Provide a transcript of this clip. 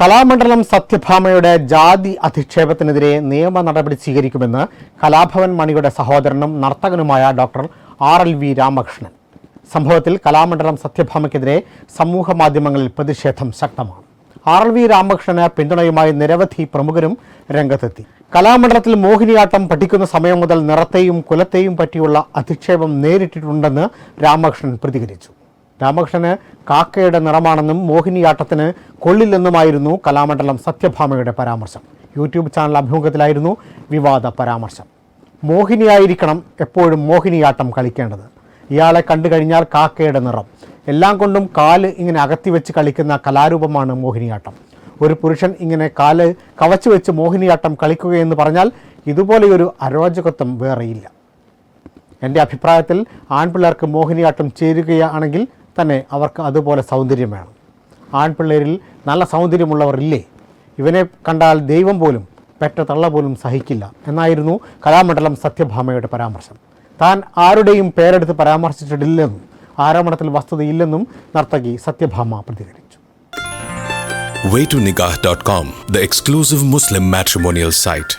കലാമണ്ഡലം സത്യഭാമയുടെ ജാതി അധിക്ഷേപത്തിനെതിരെ നിയമ നടപടി സ്വീകരിക്കുമെന്ന് കലാഭവൻ മണിയുടെ സഹോദരനും നർത്തകനുമായ doctor R L V Ramakrishnan. സംഭവത്തിൽ കലാമണ്ഡലം സത്യഭാമയ്ക്കെതിരെ സമൂഹ മാധ്യമങ്ങളിൽ പ്രതിഷേധം ശക്തമാണ്. ആർ എൽ വി രാമകൃഷ്ണന് പിന്തുണയുമായി നിരവധി പ്രമുഖരും രംഗത്തെത്തി. കലാമണ്ഡലത്തിൽ മോഹിനിയാട്ടം പഠിക്കുന്ന സമയം മുതൽ നിറത്തെയും കുലത്തെയും പറ്റിയുള്ള അധിക്ഷേപം നേരിട്ടിട്ടുണ്ടെന്ന് രാമകൃഷ്ണൻ പ്രതികരിച്ചു. രാമകൃഷ്ണന് കാക്കയുടെ നിറമാണെന്നും മോഹിനിയാട്ടത്തിന് കൊള്ളില്ലെന്നുമായിരുന്നു കലാമണ്ഡലം സത്യഭാമയുടെ പരാമർശം. യൂട്യൂബ് ചാനൽ അഭിമുഖത്തിലായിരുന്നു വിവാദ പരാമർശം. മോഹിനിയായിരിക്കണം എപ്പോഴും മോഹിനിയാട്ടം കളിക്കേണ്ടത്. ഇയാളെ കണ്ടു കഴിഞ്ഞാൽ കാക്കയുടെ നിറം. എല്ലാം കൊണ്ടും കാൽ ഇങ്ങനെ അകത്തി വെച്ച് കളിക്കുന്ന കലാരൂപമാണ് മോഹിനിയാട്ടം. ഒരു പുരുഷൻ ഇങ്ങനെ കാൽ കവച്ചു വെച്ച് മോഹിനിയാട്ടം കളിക്കുകയെന്ന് പറഞ്ഞാൽ ഇതുപോലെയൊരു അരോചകത്വം വേറെയില്ല. എന്റെ അഭിപ്രായത്തിൽ ആൺപിള്ളേർക്ക് മോഹിനിയാട്ടം ചേരുകയാണെങ്കിൽ തന്നെ അവർക്ക് അതുപോലെ സൗന്ദര്യം വേണം. ആൺപിള്ളേരിൽ നല്ല സൗന്ദര്യമുള്ളവർ ഇല്ലേ ഇവനെ കണ്ടാൽ ദൈവം പോലും പെറ്റ തള്ള പോലും സഹിക്കില്ല എന്നായിരുന്നു കലാമണ്ഡലം സത്യഭാമയുടെ പരാമർശം. താൻ ആരുടെയും പേരെടുത്ത് പരാമർശിച്ചിട്ടില്ലെന്നും ആരോപണത്തിൽ വസ്തുതയില്ലെന്നും നർത്തകി സത്യഭാമ പ്രതികരിച്ചു. Waytonikah.com, the exclusive Muslim matrimonial site.